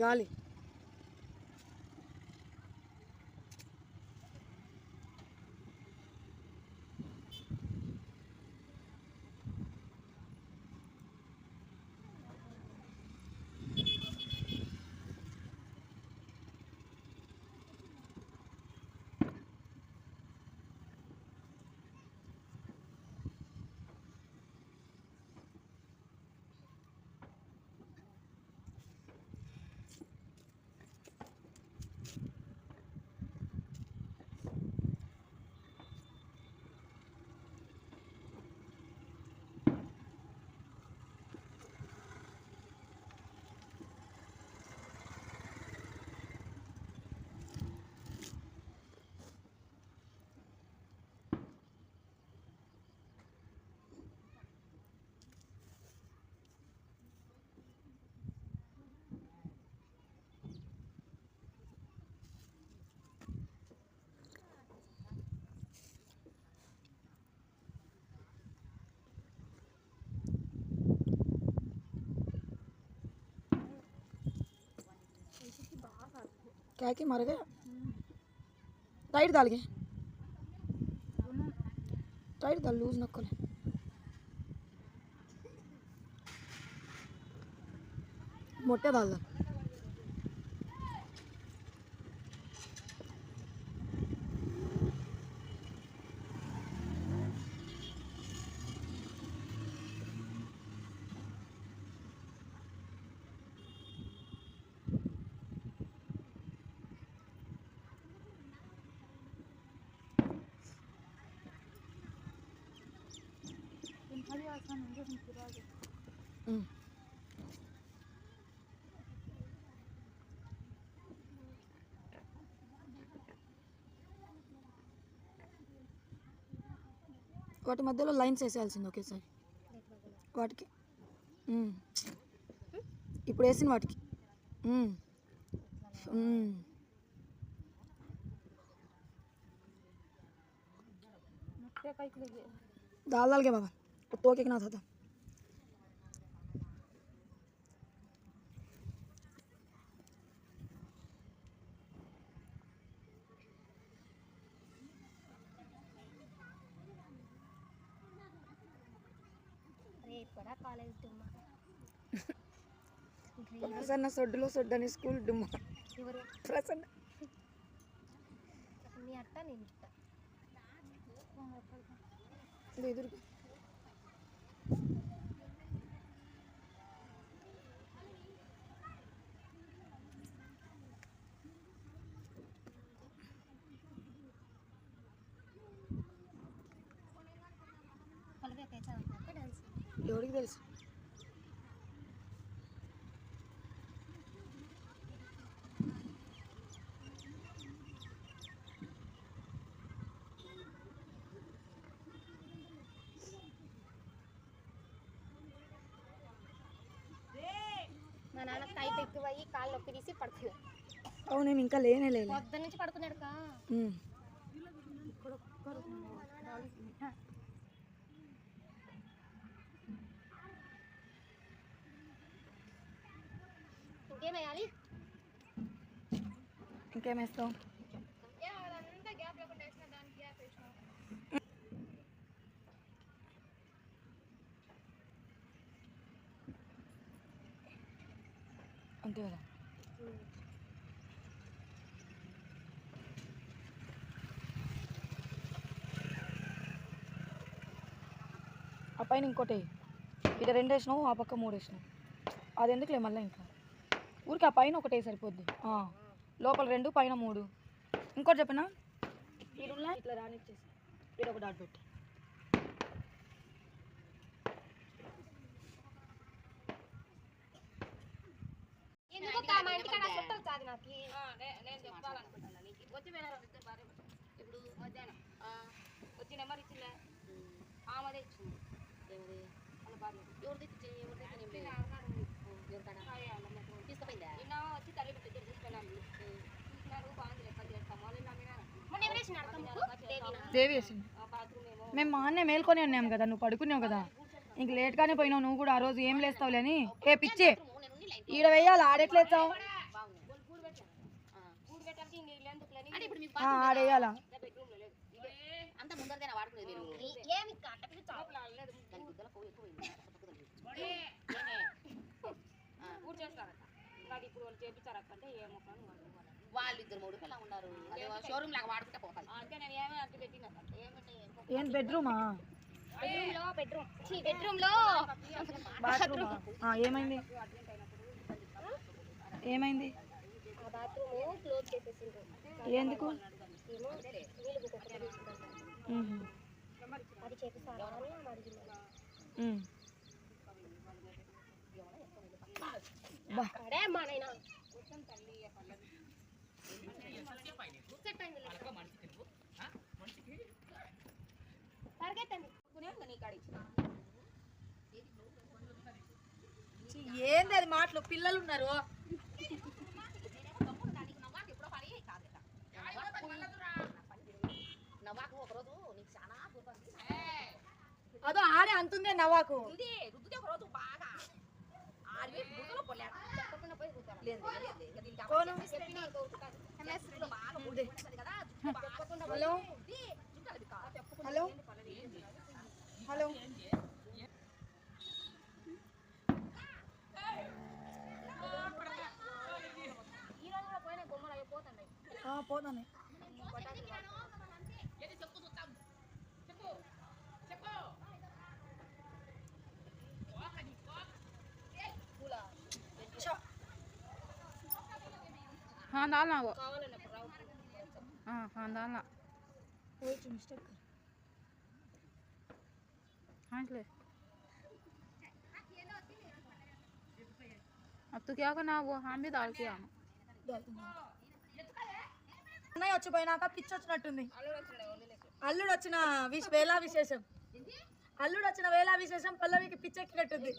गाली। क्या कि मर गया टाइट डाल के टाइट डाल लूज नकल मोटे डाल दे। వాటి మధ్యలో లైన్స్ వేసేయాల్సింది ఒకేసారి వాటికి. ఇప్పుడు వేసిన వాటికి ఉమ్. ఉమ్. कुत्तों के ना था, था। ಪ್ರಸನ್ನ ಸೊಡ್ಡಲು ಸೊಡ್ಡನಿ ಸ್ಕೂಲ್ ಡುಮ್ಮ ಪ್ರಸನ್ನ ನೀ ಅಟ್ಟ ನೀನು ಎದುರು ఎవరికి తెలుసు మా నాన్న టైట్ ఎక్కువయ్యి కాళ్ళు నొప్పి తీసి పడుకున్నాడు అవును నేను ఇంకా లేనే లేలే పొద్దున్న నుంచి పడుకున్నాడు కా ఇంకేం వేయాలి? ఇంకేం వేస్తావు అంతే కదా? ఆ పైన ఇంకోటి. ఇటు రెండు వేసినావు ఆ పక్క మూడు వేసినావు. అది ఎందుకులే మళ్ళీ ఇంకా? ఊరికి ఆ పైన ఒకటే సరిపోద్ది. ఆ, లోపల రెండు పైన మూడు. ఇంకోటి చెప్పినా? ఇరులా ఇట్లా రానిచ్చేసి ఇక్కడ ఒక డాట్ పెట్టి. ఇప్పుడు మధ్యాహ్నం ఆ, వచ్చి నెంబర్ ఇచ్చిందా? ఆమెదే ఇచ్చింది. ఎవరిది ఎవరిది ఇచ్చింది ఏం లేదు. ఎవరికాడ? తీసుకుపోయిందా నిన్న వచ్చి తల్లి పెట్టి దేవి వేసింది మేము మా అన్నే మేల్కొని ఉన్నాం కదా నువ్వు పడుకున్నావు కదా. ఇంక లేట్గానే పోయినావు నువ్వు కూడా ఆ రోజు ఏం లేస్తావులే అని. ఏ పిచ్చే ఈడ వేయాలి ఆడెట్లేస్తావు ఆడేయాలా ఇప్పుడు వాళ్ళు ఏ మొక్కను వాళ్ళు ఇద్దరు మూడు పిల్ల ఉన్నారు. అదే షోరూమ్ లాగా వాడుకుంటే పోతాయి. అంటే నేను ఏమీ అట్టు పెట్టిన. ఏమంటే ఏం బెడ్రూమా బెడ్రూమ్లో బాత్రూమా? ఆ, ఏమైంది? ఏమైంది? ఎందుకు? ఏమో ఏంది అది మాటలు? పిల్లలు ఉన్నారు. అదో ఆడే అంతుందే రోజు బాగా హలో హలో హలో పోతాను हाँ डालना वो కావాలన్నప్పుడు రావు हाँ हाँ डालना మిస్టేక్ हाँ ले अब तो क्या करना वो हम भी डाल के आना అన్నయ్య వచ్చిపోయినాక పిచ్చి వచ్చినట్టుంది అల్లుడు వచ్చినాడు వదిలేసి అల్లుడు వచ్చిన విశ్ వేళా విశేషం అల్లుడు వచ్చిన వేళా విశేషం పల్లవికి పిచ్చెక్కినట్టుంది